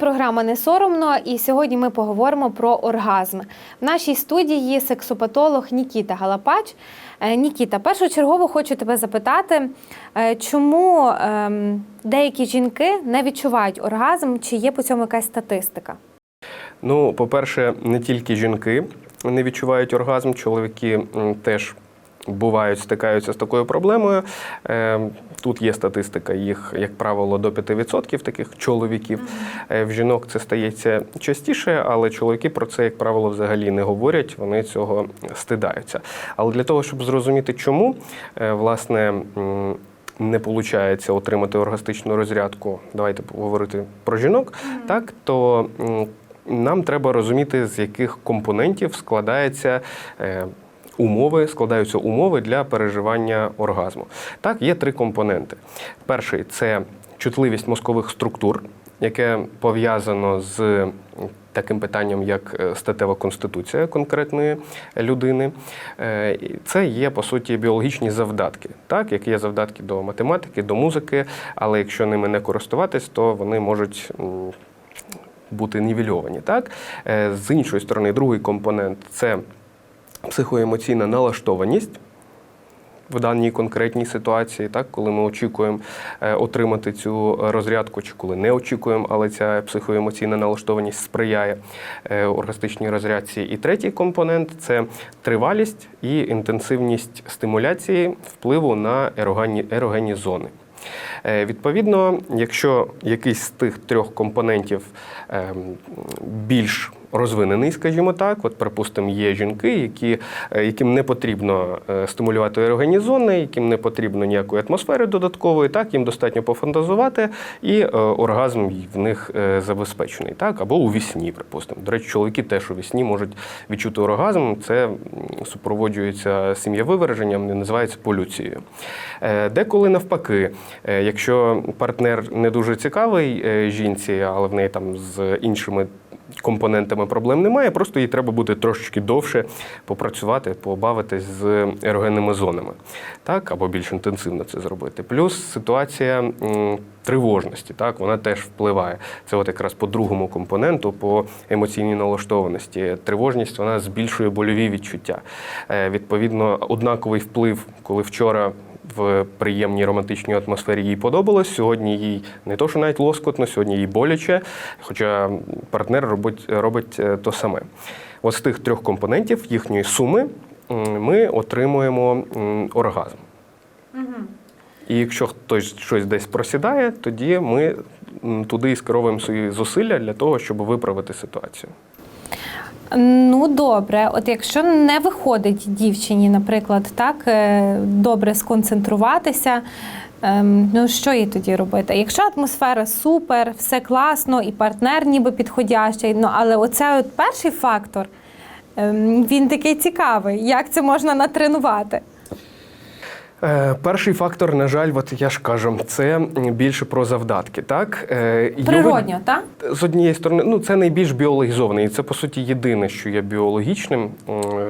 програма не соромно, і сьогодні ми поговоримо про оргазм. В нашій студії сексопатолог Нікіта Галапач. Е, Нікіта, першочергово хочу тебе запитати, е, чому ем, деякі жінки не відчувають оргазм, чи є по цьому якась статистика? Ну, по-перше, не тільки жінки не відчувають оргазм, чоловіки теж бувають, стикаються з такою проблемою. Е, Тут є статистика, їх, як правило, до 5% таких чоловіків. Е, В жінок це стається частіше, але чоловіки про це, як правило, взагалі не говорять, вони цього стидаються. Але для того, щоб зрозуміти, чому, е, власне. не виходить отримати оргастичну розрядку, давайте говорити про жінок, так то нам треба розуміти, з яких компонентів складається. Умови складаються умови для переживання оргазму. Так, є три компоненти. Перший це чутливість мозкових структур, яке пов'язано з таким питанням, як е, статева конституція конкретної людини. Е, Це є по суті біологічні завдатки, так, які є завдатки до математики, до музики, але якщо ними не користуватись, то вони можуть. Бути нівельовані. Так? Е, З іншої сторони, другий компонент це психоемоційна налаштованість в даній конкретній ситуації, так, коли ми очікуємо е, отримати цю розрядку, чи коли не очікуємо, але ця психоемоційна налаштованість сприяє е, оргастичній розрядці. І третій компонент це тривалість і інтенсивність стимуляції впливу на ерогенні, ерогенні зони. Е, Відповідно, якщо якийсь з тих трьох компонентів ем, більш розвинений, скажімо так, от, припустимо, є жінки, які, е, яким не потрібно е, стимулювати ерогенні зони, яким не потрібно ніякої атмосфери додаткової, так, їм достатньо пофантазувати, і е, оргазм в них забезпечений, так, або у вісні, припустимо. До речі, чоловіки теж у вісні можуть відчути оргазм, це супроводжується сім'євиверженням, не називається полюцією. Деколи навпаки, якщо партнер не дуже цікавий жінці, але в неї там з іншими компонентами проблем немає, просто їй треба буде трошечки довше попрацювати, побавитись з ерогенними зонами, так, або більш інтенсивно це зробити. Плюс ситуація тривожності, так, вона теж впливає. Це от якраз по другому компоненту, по емоційній налаштованості. Тривожність вона збільшує больові відчуття. Е, Відповідно, однаковий вплив, коли вчора в приємній романтичній атмосфері їй подобалось. Сьогодні їй не то, що навіть лоскотно, сьогодні їй боляче, хоча партнер робить, робить е, то саме. От з тих трьох компонентів їхньої суми ми отримуємо оргазм. І якщо хтось щось десь просідає, тоді ми туди і скеровуємо свої зусилля для того, щоб виправити ситуацію. Ну добре, от якщо не виходить дівчині, наприклад, так е, добре сконцентруватися. ем, Ну, що їй тоді робити? Якщо атмосфера супер, все класно, і партнер ніби підходящий, ну але оце от перший фактор, ем, він такий цікавий. Як це можна натренувати? Е, Перший фактор, на жаль, от я ж кажу, це більше про завдатки. Так? Е, його- так? З однієї сторони, ну це найбільш біологізований, і це по суті єдине, що є біологічним,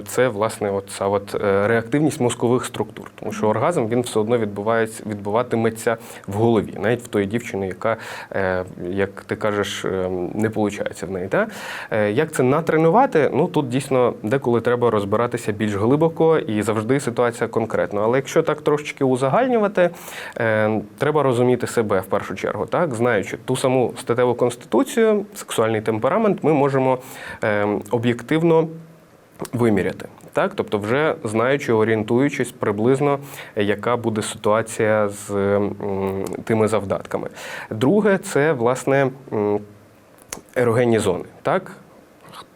це власне от ця от е, реактивність мозкових структур. Тому що оргазм він все одно відбувається, відбуватиметься в голові, навіть в тої дівчини, яка, е, як ти кажеш, не виходить в неї. Е, Як це натренувати? Ну тут дійсно деколи треба розбиратися більш глибоко і завжди ситуація конкретна. Але якщо так трошечки узагальнювати, е, треба розуміти себе в першу чергу, так знаючи ту саму статеву конституцію, сексуальний темперамент, ми можемо е, об'єктивно виміряти. Так, тобто, вже знаючи, орієнтуючись приблизно, яка буде ситуація з тими завдатками. Друге, це власне ерогенні зони. Так?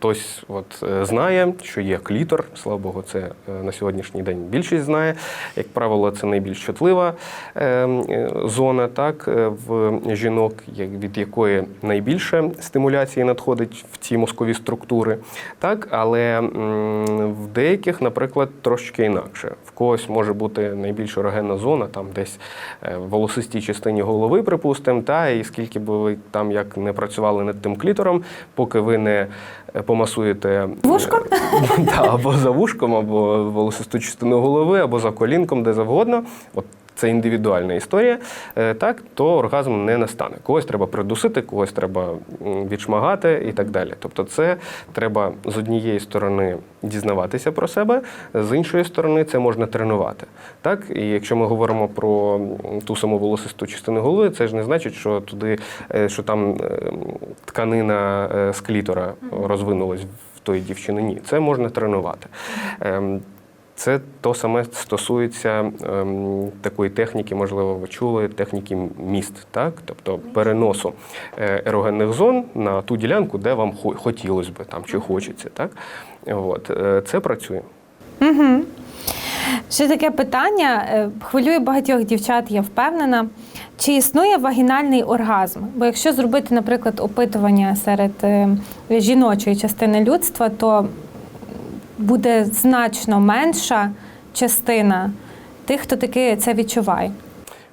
Хтось от, е, знає, що є клітор, слава Богу, це е, на сьогоднішній день більшість знає. Як правило, це найбільш чутлива е, е, зона так, в жінок, від якої найбільше стимуляції надходить в ці мозкові структури. Так, але в деяких, наприклад, трошки інакше. В когось може бути найбільш ерогенна зона, там десь в волосистій частині голови, припустимо, та і скільки б ви там як не працювали над тим клітором, поки ви не е, помасуєте е, Вушком? та, або за вушком, або волосисту частину голови, або за колінком, де завгодно. От це індивідуальна історія, е, так, то оргазм не настане. Когось треба придусити, когось треба відшмагати і так далі. Тобто, це треба з однієї сторони дізнаватися про себе, з іншої сторони, це можна тренувати. Так? І якщо ми говоримо про ту саму волосисту частину голови, це ж не значить, що туди, е, що там тканина е, з клітора розвинулась в тої дівчини. Ні, це можна тренувати. Це то саме стосується ем, такої техніки, можливо, ви чули, техніки міст, так? тобто переносу е, ерогенних зон на ту ділянку, де вам хотілося би там, чи хочеться. Так? От, е, це працює. Угу. Ще таке питання е, хвилює багатьох дівчат, я впевнена. Чи існує вагінальний оргазм? Бо якщо зробити, наприклад, опитування серед жіночої частини людства, то буде значно менша частина тих, хто таки це відчуває.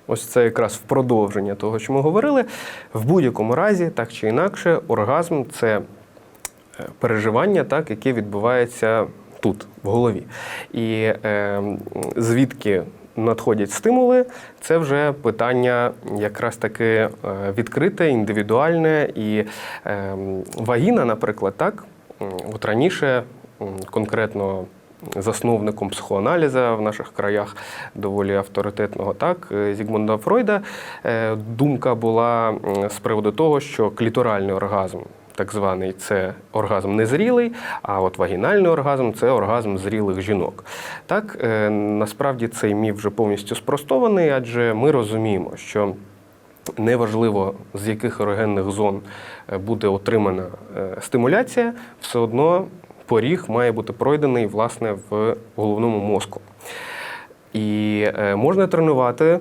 Ось це якраз в продовження того, що ми говорили. В будь-якому разі, так чи інакше, оргазм це е, переживання, так, яке відбувається тут, в голові. І е, звідки надходять стимули, це вже питання якраз таки е, відкрите, індивідуальне. І е, вагіна, наприклад, так, от раніше конкретно засновником психоаналіза в наших краях доволі авторитетного, так, е, Зігмунда Фройда, е, думка була з приводу того, що кліторальний оргазм. Так званий це оргазм незрілий, а от вагінальний оргазм це оргазм зрілих жінок. Так, е, насправді цей міф вже повністю спростований, адже ми розуміємо, що неважливо з яких ерогенних зон буде отримана стимуляція, все одно поріг має бути пройдений власне в головному мозку. І е, можна тренувати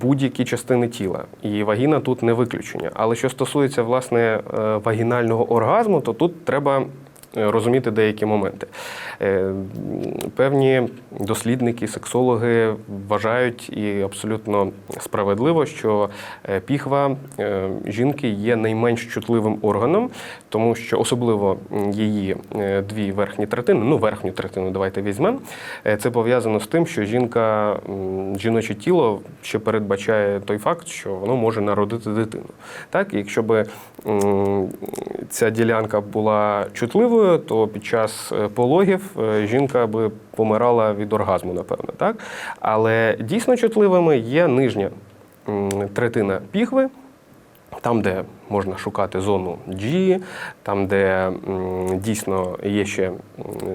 будь-які частини тіла, і вагіна тут не виключення. Але що стосується власне е, вагінального оргазму, то тут треба розуміти деякі моменти. Е, Певні дослідники, сексологи вважають і абсолютно справедливо, що е, піхва е, жінки є найменш чутливим органом, тому що особливо її е, дві верхні третини, ну верхню третину давайте візьмемо. Е, Це пов'язано з тим, що жінка, жіноче тіло ще передбачає той факт, що воно може народити дитину. Так, і якщо би ця ділянка була чутливою, то під час е, пологів е, жінка би помирала від оргазму, напевно. Так? Але дійсно чутливими є нижня третина піхви. Там, де можна шукати зону G, там, де дійсно є ще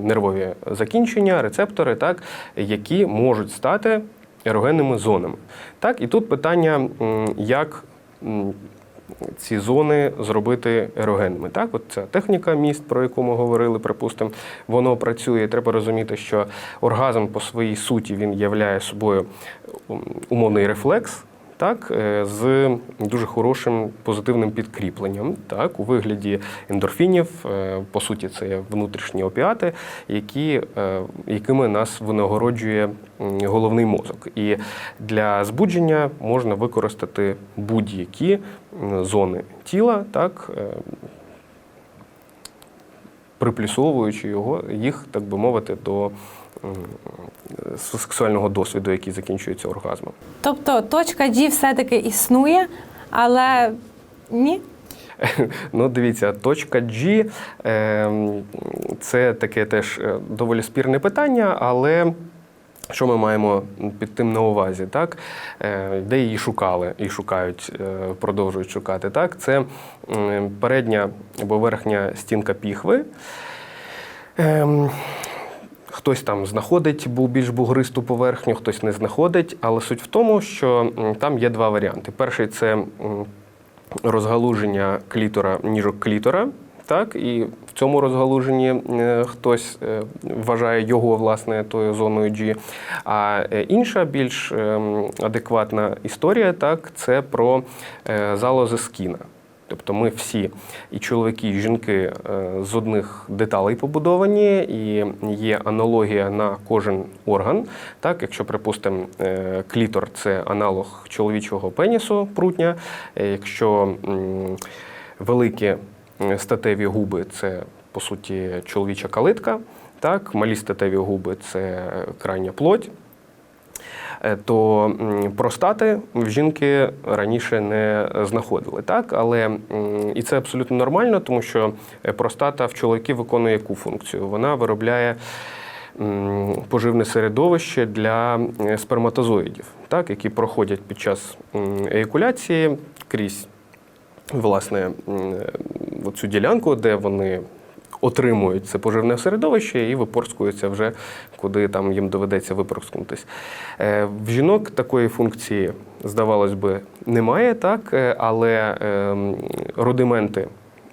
нервові закінчення, рецептори, так, які можуть стати ерогенними зонами. Так, і тут питання, як ці зони зробити ерогенними. Так, от ця техніка міст, про яку ми говорили, припустимо, воно працює. Треба розуміти, що оргазм по своїй суті він являє собою умовний рефлекс. Так, е, з дуже хорошим позитивним підкріпленням, так, у вигляді ендорфінів, е, по суті, це внутрішні опіати, які, е, якими нас винагороджує головний мозок. І для збудження можна використати будь-які зони тіла, так, приплюсовуючи його, їх, так би мовити, до сексуального досвіду, який закінчується оргазмом. Тобто точка G все-таки існує, але ні. Ну, дивіться, точка G е, це таке теж е, доволі спірне питання, але. Що ми маємо під тим на увазі, так? Е, Де її шукали і шукають, е, продовжують шукати. Так? Це передня або верхня стінка піхви. Хтось там знаходить бу- більш бугристу поверхню, хтось не знаходить. Але суть в тому, що там є два варіанти. Перший це розгалуження клітора, ніжок клітора. Так, і в цьому розгалуженні е, хтось е, вважає його власне тою зоною G. А е, інша більш ем, адекватна історія, так, це про залози скіна. Тобто ми всі, і чоловіки, і жінки е, з одних деталей побудовані, і є аналогія на кожен орган. Так, якщо, припустимо, е, клітор це аналог чоловічого пенісу, прутня, е, якщо великі статеві губи це по суті чоловіча калитка, так, малі статеві губи це крайня плоть. Е, то простати в жінки раніше не знаходили. Так? Але і це абсолютно нормально, тому що е, простата в чоловіків виконує яку функцію? Вона виробляє поживне середовище для е, сперматозоїдів, так, які проходять під час еякуляції крізь власне цю ділянку, де вони отримують це поживне середовище і випорскуються вже куди там їм доведеться випорскнутись. Е, В жінок такої функції, здавалось би, немає, так, е, але ем, рудименти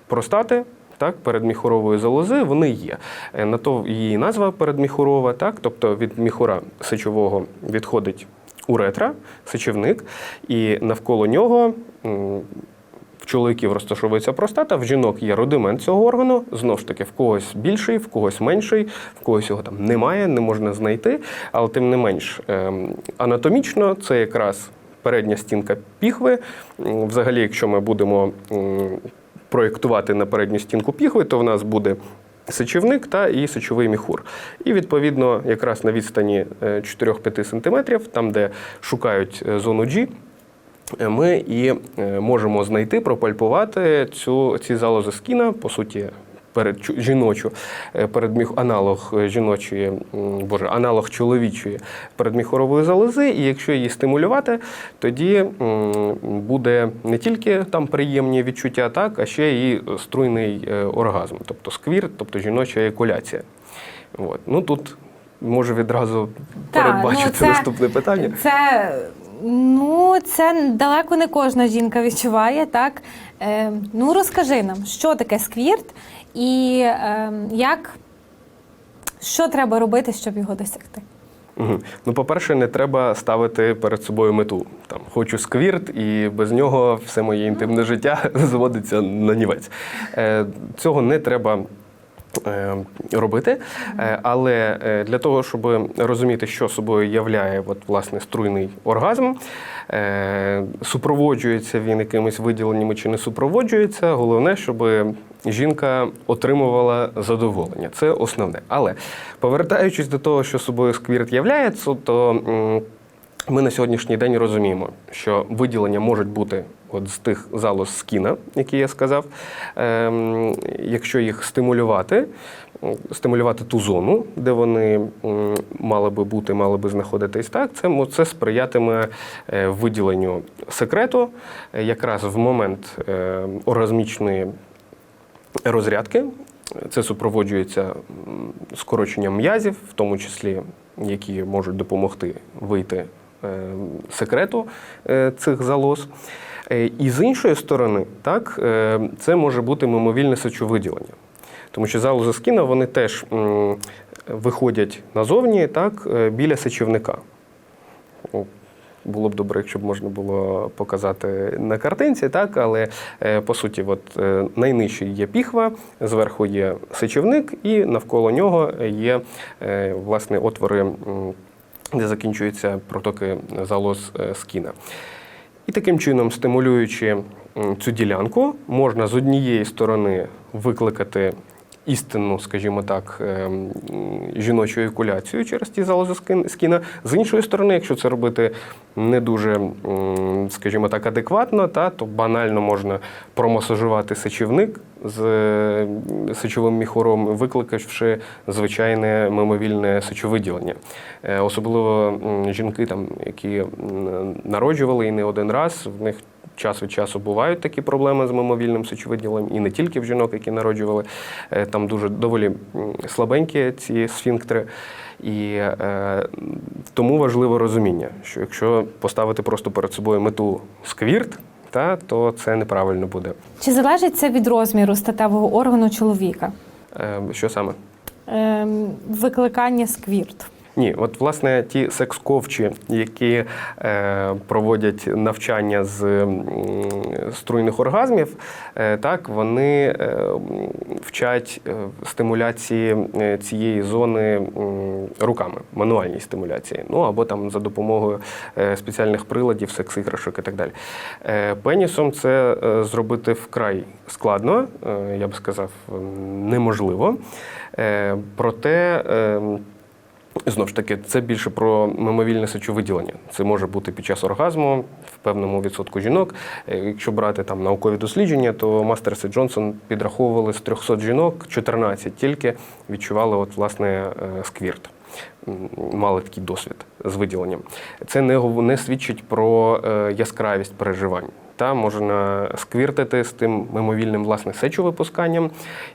простати. Так, передміхурової залози вони є. Е, На то її назва передміхурова, так, тобто від міхура сечового відходить уретра, сечівник, і навколо нього чоловіків розташовується простата, в жінок є рудимент цього органу. Знову ж таки, в когось більший, в когось менший, в когось його там немає, не можна знайти. Але тим не менш, ем, анатомічно це якраз передня стінка піхви. Взагалі, якщо ми будемо проєктувати на передню стінку піхви, то в нас буде сечівник та і сечовий міхур. І відповідно, якраз на відстані е, 4-5 см, там, де шукають е, зону G, е, ми і е, можемо знайти, пропальпувати цю, ці залози скіна, по суті, перед жіночу, е, передміх, аналог е, жіночої, боже, аналог чоловічої передміхорової залози. І якщо її стимулювати, тоді буде не тільки там приємні відчуття, так, а ще і струйний оргазм, тобто сквір, тобто жіноча екуляція. От. Ну тут можу відразу Та, передбачити ну, це- наступне питання. Це ну це далеко не кожна жінка відчуває, так? Е, ну розкажи нам, що таке сквірт і е, як що треба робити, щоб його досягти? Мгм. Ну, по-перше, не треба ставити перед собою мету. Там хочу сквірт, і без нього все моє інтимне життя зводиться на нівець. Е, цього не треба. Е, Робити, Е, але е, для того, щоб розуміти, що собою являє от, власне струйний оргазм, супроводжується він якимись виділеннями чи не супроводжується. Головне, щоб жінка отримувала задоволення. Це основне. Але повертаючись до того, що собою сквірт являється, то ми на сьогоднішній день розуміємо, що виділення можуть бути от з тих залоз скіна, які я сказав, ем, якщо їх стимулювати, стимулювати ту зону, де вони мали би бути, мали би знаходитись, так, це, це сприятиме е, виділенню секрету е, якраз в момент е, оргазмічної розрядки. Це супроводжується скороченням м'язів, в тому числі, які можуть допомогти вийти секрету цих залоз. Е, І з іншої сторони, так, е, це може бути мимовільне сечовиділення. Тому що залози скіна вони теж виходять назовні так, е, біля сечівника. Було б добре, якщо б можна було показати на картинці, так, але по суті, от, найнижчий є піхва, зверху є сечівник, і навколо нього є власне отвори, де закінчуються протоки залоз скіна. І таким чином, стимулюючи цю ділянку, можна з однієї сторони викликати істинну, скажімо так, ем, жіночу екуляцію через ті залози скіна. З іншої сторони, якщо це робити не дуже, скажімо так, адекватно, та, то банально можна промасажувати сечівник з сечовим міхуром, викликавши звичайне мимовільне сечовиділення. Е, Особливо жінки, там, які народжували і не один раз, в них час від часу бувають такі проблеми з мимовільним сечовиділенням, і не тільки в жінок, які народжували. Е, Там дуже доволі слабенькі ці сфінктери. І е, тому важливо розуміння, що якщо поставити просто перед собою мету сквірт, та, то це неправильно буде. Чи залежить це від розміру статевого органу чоловіка? Е, що саме? Ем, викликання сквірт. Ні, от власне ті секс-ковчі, які е, проводять навчання з м, струйних оргазмів, е, так вони е, вчать е, стимуляції е, цієї зони руками, мануальній стимуляції, ну або там за допомогою е, спеціальних приладів, секс-іграшок і так далі. Е, пенісом це е, зробити вкрай складно, е, я б сказав, неможливо. Е, проте. Е, Знову ж таки, це більше про мимовільне сечовиділення. Це може бути під час оргазму в певному відсотку жінок. Е, Якщо брати там наукові дослідження, то Мастерс і Джонсон підраховували з 300 жінок, 14 тільки відчували от, власне е, сквірт. Мали такий досвід з виділенням. Це не, не свідчить про е, яскравість переживань. Та можна сквіртити з тим мимовільним власне сечовипусканням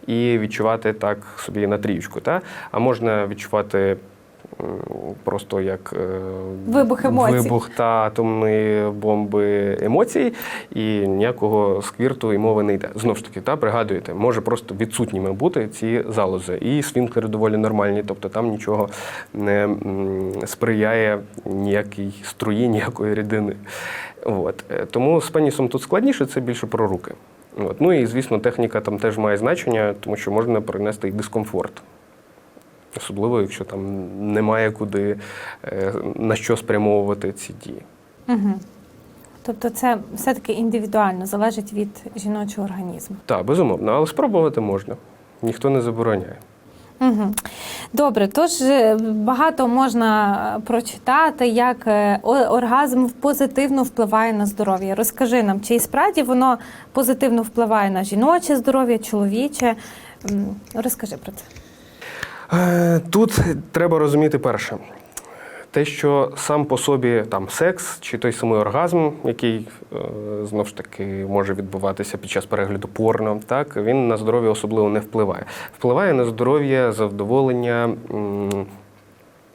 і відчувати так собі на трієчку. Та? А можна відчувати просто як е, Вибух емоцій. вибух та атомної бомби емоцій, і ніякого сквірту і мови не йде. Знову ж таки, та пригадуєте, може просто відсутніми бути ці залози. І сфінктери доволі нормальні, тобто там нічого не сприяє ніякій струї, ніякої рідини. От. Е, Тому з пенісом тут складніше, це більше про руки. От. Ну і звісно, техніка там теж має значення, тому що можна принести і дискомфорт. Особливо, якщо там немає куди е, на що спрямовувати ці дії. Угу. Тобто це все-таки індивідуально залежить від жіночого організму. Так, безумовно, але спробувати можна. Ніхто не забороняє. Угу. Добре, тож е, багато можна прочитати, як е, оргазм позитивно впливає на здоров'я. Розкажи нам, чи і справді воно позитивно впливає на жіноче здоров'я, чоловіче? Розкажи про це. Е, Тут треба розуміти перше. Те, що сам по собі там секс чи той самий оргазм, який е, знов ж таки може відбуватися під час перегляду порно, так він на здоров'я особливо не впливає. Впливає на здоров'я задоволення м,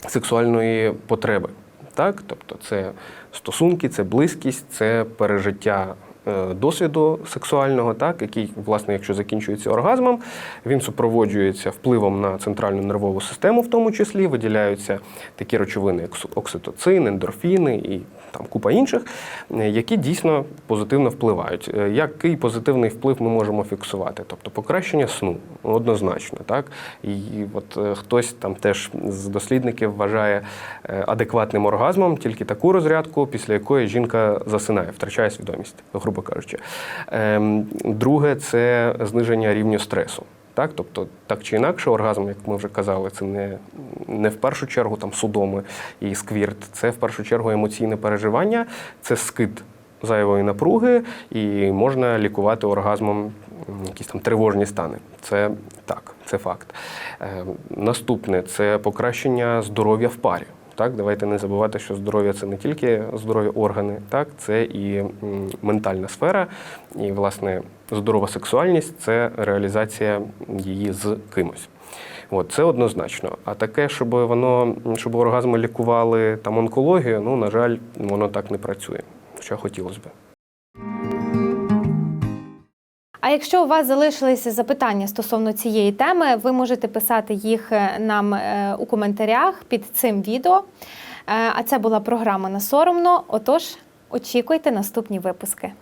сексуальної потреби. Так? Тобто це стосунки, це близькість, це пережиття досвіду сексуального, так? який, власне, якщо закінчується оргазмом, він супроводжується впливом на центральну нервову систему, в тому числі виділяються такі речовини, як окситоцин, ендорфіни і там купа інших, е, які дійсно позитивно впливають. Е, Який позитивний вплив ми можемо фіксувати? Тобто покращення сну однозначно, так і от е, хтось там теж з дослідників вважає адекватним оргазмом тільки таку розрядку, після якої жінка засинає, втрачає свідомість, грубо кажучи. Ем, Друге це зниження рівню стресу. Так, тобто, так чи інакше, оргазм, як ми вже казали, це не, не в першу чергу там судоми і сквірт, це в першу чергу емоційне переживання, це скид зайвої напруги, і можна лікувати оргазмом якісь там тривожні стани. Це так, це факт. Е, наступне це покращення здоров'я в парі. Так, давайте не забувати, що здоров'я це не тільки здорові органи, так, це і ментальна сфера, і, власне, здорова сексуальність це реалізація її з кимось. От, це однозначно. А таке, щоб воно, щоб оргазми лікували там онкологію, ну, на жаль, воно так не працює. Хоча хотілося б. А якщо у вас залишилися запитання стосовно цієї теми, ви можете писати їх е, нам е, у коментарях під цим відео. Е, А це була програма на соромно. Отож, очікуйте наступні випуски.